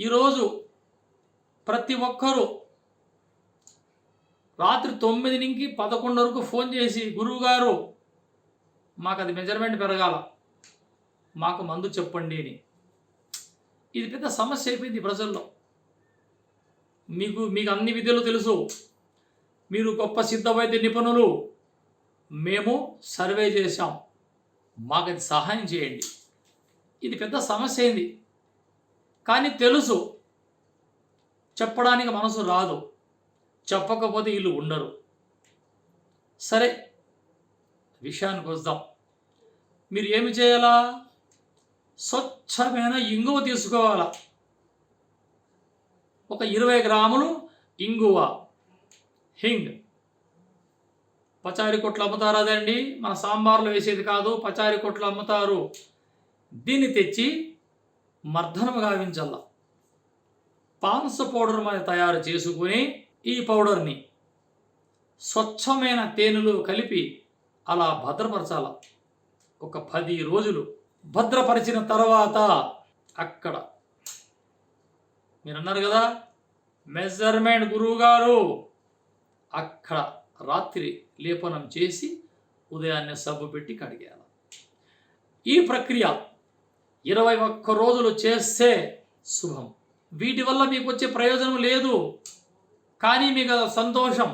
ఈరోజు ప్రతి ఒక్కరూ రాత్రి తొమ్మిది నుంచి పదకొండు వరకు ఫోన్ చేసి గురువుగారు మాకు అది మెజర్మెంట్ పెరగాల. మాకు మందు చెప్పండి అని. ఇది పెద్ద సమస్య అయిపోయింది ప్రజల్లో. మీకు మీకు అన్ని విద్యలు తెలుసు. మీరు గొప్ప సిద్ధ వైద్య నిపుణులు. మేము సర్వే చేశాం. మాకు అది సహాయం చేయండి. ఇది పెద్ద సమస్య అయింది. కానీ తెలుసు. చెప్పడానికి మనసు రాదు. చెప్పకపోతే వీళ్ళు ఉండరు. సరే విషయానికి వద్దాం. మీరు ఏమి చేయాలా? స్వచ్ఛమైన ఇంగువ తీసుకోవాలా? ఒక ఇరవై గ్రాములు ఇంగువ. హింగ్. పచారి కొట్లు అమ్ముతారు అదండి? మన సాంబార్లో వేసేది కాదు పచారి కొట్లు అమ్ముతారు. దీన్ని తెచ్చి మర్దనం గావించల్ల. పాన్స్ పౌడర్ మీద తయారు చేసుకుని ఈ పౌడర్ని స్వచ్ఛమైన తేనెలు కలిపి అలా భద్రపరచాల. ఒక పది రోజులు భద్రపరిచిన తర్వాత అక్కడ మీరు అన్నారు కదా మెజర్మెంట్ గురువు గారు అక్కడ రాత్రి లేపనం చేసి ఉదయాన్నే సబ్బు పెట్టి కడిగేయాలి. ఈ ప్రక్రియ ఇరవై ఒక్క రోజులు చేస్తే శుభం. వీటి వల్ల మీకు వచ్చే ప్రయోజనం లేదు. కానీ మీకు సంతోషం.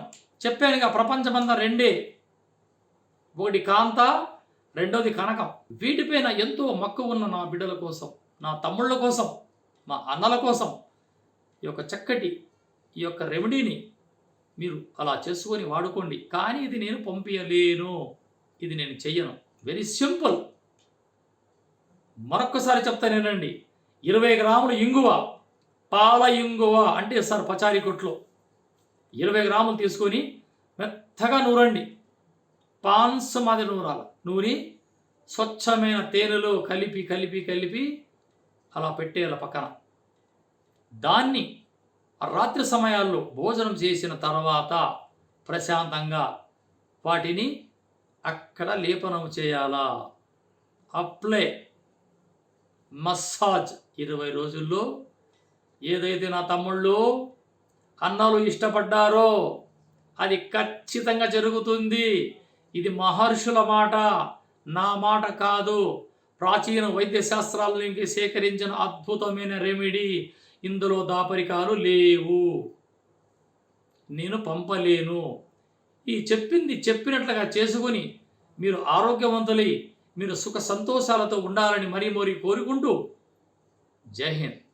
చెప్పానుగా ప్రపంచమంతా రెండే. ఒకటి కాంత రెండోది కనకం. వీటిపైన ఎంతో మక్కువ ఉన్న నా బిడ్డల కోసం నా తమ్ముళ్ళ కోసం మా అన్నల కోసం ఈ యొక్క చక్కటి ఈ యొక్క రెమెడీని మీరు అలా చేసుకొని వాడుకోండి. కానీ ఇది నేను పంపించలేను ఇది నేను చెయ్యను. వెరీ సింపుల్ మరొక్కసారి చెప్తానేనండి ఇరవై గ్రాములు ఇంగువ పాల ఇంగువ అంటే సార్ పచారీ కొట్లో. ఇరవై గ్రాములు తీసుకొని మెత్తగా నూరండి. పాన్స్ మాదిరి నూరాల. నూరి స్వచ్ఛమైన తేనెలో కలిపి కలిపి కలిపి అలా పెట్టేయాలి పక్కన. దాన్ని రాత్రి సమయాల్లో భోజనం చేసిన తర్వాత ప్రశాంతంగా వాటిని అక్కడ లేపనం చేయాలా. అప్లై మసాజ్ ఇరవై రోజుల్లో. ఏదైతే నా తమ్ముళ్ళు అన్నలు ఇష్టపడ్డారో అది ఖచ్చితంగా జరుగుతుంది. ఇది మహర్షుల మాట నా మాట కాదు. ప్రాచీన వైద్య శాస్త్రాల నుంచి సేకరించిన అద్భుతమైన రెమెడీ. ఇందులో దాపరికాలు లేవు. నేను పంపలేను. ఈ చెప్పింది చెప్పినట్లుగా చేసుకొని మీరు ఆరోగ్యవంతులై మీరు సుఖ సంతోషాలతో ఉండాలని మరీ మరీ కోరుకుంటూ జై హింద్.